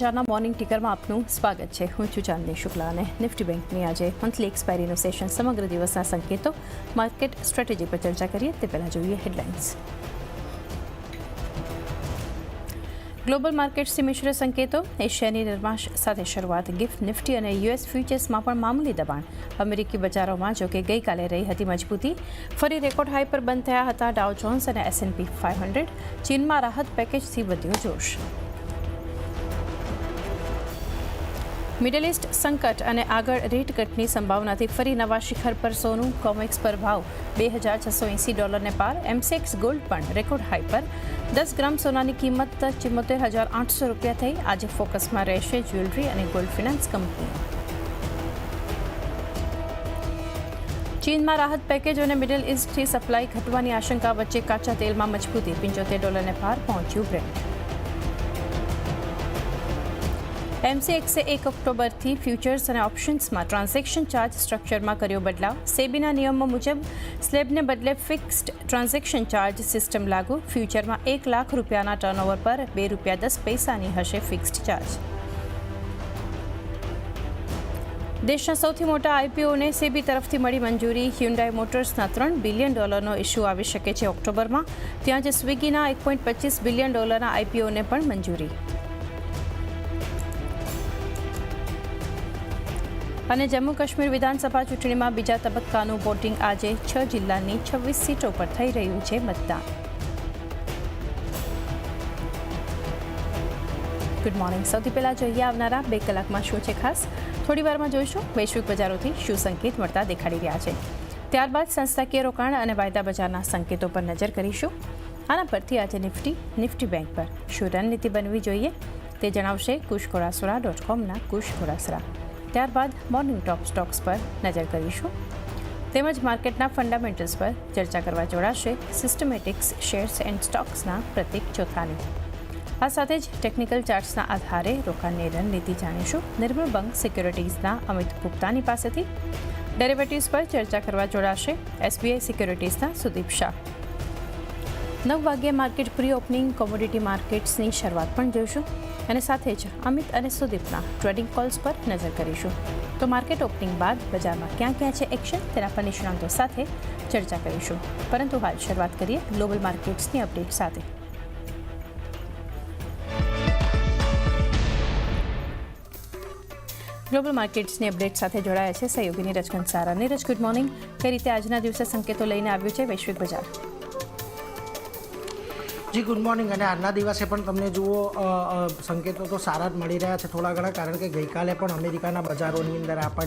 ચાના મોર્નિંગ ટીકરમાં આપનું સ્વાગત છે. હું છું ચાંદની શુક્લા અને નિફ્ટી બેંકની આજે મંથલી એક્સપાયરીનું સેશન સમગ્ર દિવસના સંકેતો માર્કેટ સ્ટ્રેટેજી પર ચર્ચા કરીએ, તે પહેલાં જોઈએ હેડલાઇન્સ ગ્લોબલ માર્કેટ્સથી મિશ્ર સંકેતો, એશિયાની નિર્માશ સાથે શરૂઆત ગિફ્ટ નિફ્ટી અને યુએસ ફ્યુચર્સમાં પણ મામૂલી દબાણ. અમેરિકી બજારોમાં જોકે ગઈકાલે રહી હતી મજબૂતી, ફરી રેકોર્ડ હાઈ પર બંધ થયા હતા ડાઉ જોન્સ અને એસએનપી ફાઇવ હંડ્રેડ ચીનમાં રાહત પેકેજથી વધ્યો જોશ. મિડલ ઇસ્ટ સંકટ અને આગળ રેટ કટની સંભાવનાથી ફરી નવા શિખર પર સોનું કોમેક્સ પર ભાવ. બે હજાર છસો એંસી ડોલરને પાર. એમસેક્સ ગોલ્ડ પણ રેકોર્ડ હાઈ પર. દસ ગ્રામ સોનાની કિંમત ચુમ્મોતેર હજાર આઠસો રૂપિયા થઈ. આજે ફોકસમાં રહેશે જ્વેલરી અને ગોલ્ડ ફિનાન્સ કંપની. ચીનમાં રાહત પેકેજ અને મિડલ ઇસ્ટથી સપ્લાય ઘટવાની આશંકા વચ્ચે કાચા તેલમાં મજબૂતી. પંચોતેર ડોલરને પાર પહોંચ્યું બ્રેન્ટ એમસીએક્સે એક ઓક્ટોબરથી ફ્યુચર્સ અને ઓપ્શન્સમાં ટ્રાન્ઝેક્શન ચાર્જ સ્ટ્રક્ચરમાં કર્યો બદલાવ. સેબીના નિયમો મુજબ, સ્લેબને બદલે ફિક્સ્ડ ટ્રાન્ઝેક્શન ચાર્જ સિસ્ટમ લાગુ. ફ્યુચરમાં એક લાખ રૂપિયાના ટર્નઓવર પર બે રૂપિયા દસ પૈસાની હશે ફિક્સ્ડ ચાર્જ દેશના સૌથી મોટા આઈપીઓને સેબી તરફથી મળી મંજૂરી. હ્યુન્ડાઈ મોટર્સના ત્રણ બિલિયન ડોલરનો ઇસ્યુ આવી શકે છે ઓક્ટોબરમાં. ત્યાં જ સ્વિગીના એક પોઈન્ટ પચીસ બિલિયન ડોલરના આઈપીઓને પણ મંજૂરી. અને જમ્મુ કાશ્મીર વિધાનસભા ચૂંટણીમાં બીજા તબક્કાનું વોટિંગ આજે છ જિલ્લાની છવ્વીસ સીટો પર થઈ રહ્યું છે મતદાન. ગુડ મોર્નિંગ સૌથી પહેલાં જોઈએ આવનારા બે કલાકમાં શું છે ખાસ? થોડી વારમાં જોઈશું. વૈશ્વિક બજારોથી શું સંકેત મળતા દેખાડી રહ્યા છે. ત્યારબાદ સંસ્થાકીય રોકાણ અને વાયદા બજારના સંકેતો પર નજર કરીશું. આના પરથી આજે નિફ્ટી નિફ્ટી બેંક પર શું રણનીતિ બનવી જોઈએ તે જણાવશે કુશ ખોરાસરા ડોટ કોમના કુશ ખોરાસરા ત્યારબાદ મોર્નિંગ ટોપ સ્ટોક્સ પર નજર કરીશું. તેમજ માર્કેટના ફંડામેન્ટલ્સ પર ચર્ચા કરવા જોડાશે સિસ્ટમેટિક્સ શેર્સ એન્ડ સ્ટોક્સના પ્રતિક ચોથાની. આ સાથે જ ટેકનિકલ ચાર્ટ્સના આધારે રોકાણની રણનીતિ જાણીશું. નિર્મળ બંક સિક્યોરિટીઝના અમિત ગુપ્તાની પાસેથી. ડેરિવેટિવ્સ પર ચર્ચા કરવા જોડાશે એસબીઆઈ સિક્યોરિટીઝના સુદીપ શાહ. નવ વાગ્યે માર્કેટ પ્રી ઓપનિંગ કોમોડિટી માર્કેટ્સની શરૂઆત પણ જોઈશું. અને સાથે જ અમિત અને સુદીપના ટ્રેડિંગ કોલ્સ પર નજર કરીશું. તો માર્કેટ ઓપનિંગ બાદ બજારમાં ક્યાં ક્યાં છે એક્શન તેના પર નિષ્ણાંતો સાથે ચર્ચા કરીશું. પરંતુ હાલ શરૂઆત કરીએ ગ્લોબલ માર્કેટ્સની અપડેટ સાથે. ગ્લોબલ માર્કેટ્સની અપડેટ સાથે જોડાયા છે સહયોગીની રજકન સારા. નીરજ ગુડ મોર્નિંગ કઈ રીતે આજના દિવસે સંકેતો લઈને આવ્યું છે વૈશ્વિક બજાર? જી ગુડ મોર્નિંગ અને આજના દિવસે પણ તમને જુઓ સંકેતો તો સારા જ મળી રહ્યા છે થોડા ઘણા, કારણ કે ગઈકાલે પણ અમેરિકાના બજારોની અંદર આપણને